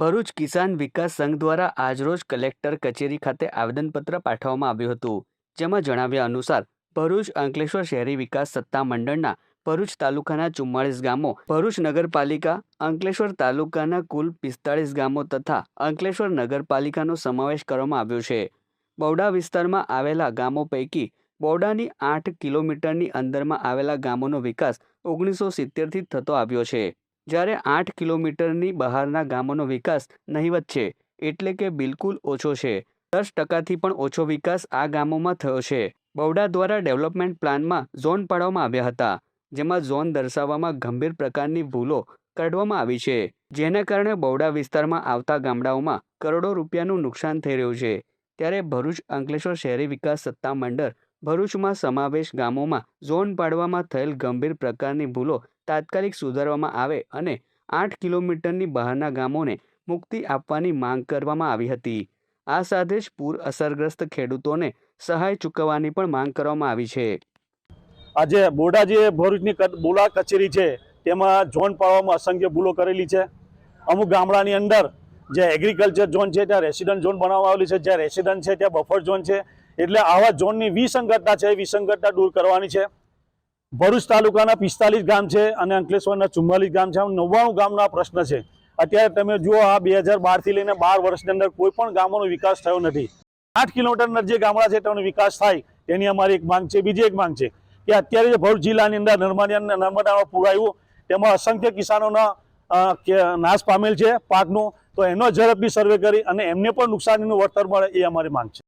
ભરૂચ કિસાન વિકાસ સંઘ દ્વારા આજરોજ કલેક્ટર કચેરી ખાતે આવેદનપત્ર પાઠવવામાં આવ્યું હતું. જેમાં જણાવ્યા અનુસાર, ભરૂચ અંકલેશ્વર શહેરી વિકાસ સત્તા મંડળના ભરૂચ તાલુકાના ચુમ્માળીસ ગામો, ભરૂચ નગરપાલિકા, અંકલેશ્વર તાલુકાના કુલ પિસ્તાળીસ ગામો તથા અંકલેશ્વર નગરપાલિકાનો સમાવેશ કરવામાં આવ્યો છે. બૌડા વિસ્તારમાં આવેલા ગામો પૈકી બૌડાની આઠ કિલોમીટરની અંદરમાં આવેલા ગામોનો વિકાસ ઓગણીસો સિત્તેરથી થતો આવ્યો છે. જ્યારે આઠ કિલોમીટરની બહારના ગામોનો વિકાસ નહીવત છે, એટલે કે બિલકુલ ઓછો છે. દસ ટકાથી પણ ઓછો વિકાસ આ ગામોમાં થયો છે. બૌડા દ્વારા ડેવલપમેન્ટ પ્લાનમાં ઝોન પાડવામાં આવ્યા હતા, જેમાં ઝોન દર્શાવવામાં ગંભીર પ્રકારની ભૂલો કાઢવામાં આવી છે, જેના કારણે બૌડા વિસ્તારમાં આવતા ગામડાઓમાં કરોડો રૂપિયાનું નુકસાન થઈ રહ્યું છે. ત્યારે ભરૂચ અંકલેશ્વર શહેરી વિકાસ સત્તા મંડળ ભરૂચમાં સમાવેશ ગામોમાં ઝોન પાડવામાં થયેલ ગંભીર પ્રકારની ભૂલો તાત્કાલિક સુધારવામાં આવે અને આઠ કિલોમીટરની બહારના ગામોને મુક્તિ આપવાની માંગ કરવામાં આવી હતી. આ સાથે જ પૂર અસરગ્રસ્ત ખેડૂતોને સહાય ચૂકવવાની પણ માંગ કરવામાં આવી છે. આજે બોડા જે ભરૂચની બોલા કચેરી છે, તેમાં ઝોન પાડવામાં અસંખ્ય ભૂલો કરેલી છે. અમુક ગામડાની અંદર જે એગ્રીકલ્ચર ઝોન છે, ત્યાં રેસિડન્ટ ઝોન બનાવવામાં આવેલી છે. જ્યાં રેસિડન્ટ છે, ત્યાં બફર ઝોન છે. એટલે આવા ઝોનની વિસંગતતા છે, એ વિસંગતતા દૂર કરવાની છે. ભરૂચ તાલુકાના પિસ્તાલીસ ગામ છે અને અંકલેશ્વરના ચુમ્માલીસ ગામ છે. આમ નવ્વાણું ગામનો આ પ્રશ્ન છે. અત્યારે તમે જુઓ આ બે હજાર બારથી લઈને બાર વર્ષની અંદર કોઈ પણ ગામોનો વિકાસ થયો નથી. આઠ કિલોમીટરના જે ગામડા છે તેનો વિકાસ થાય, તેની અમારી એક માંગ છે. બીજી એક માંગ છે કે અત્યારે જે ભરૂચ જિલ્લાની અંદર નર્મદા નર્મદાનો પૂર આવ્યું, તેમાં અસંખ્ય કિસાનોના નાશ પામેલ છે પાકનો. તો એનો ઝડપી સર્વે કરી અને એમને પણ નુકસાનીનું વળતર મળે એ અમારી માંગ છે.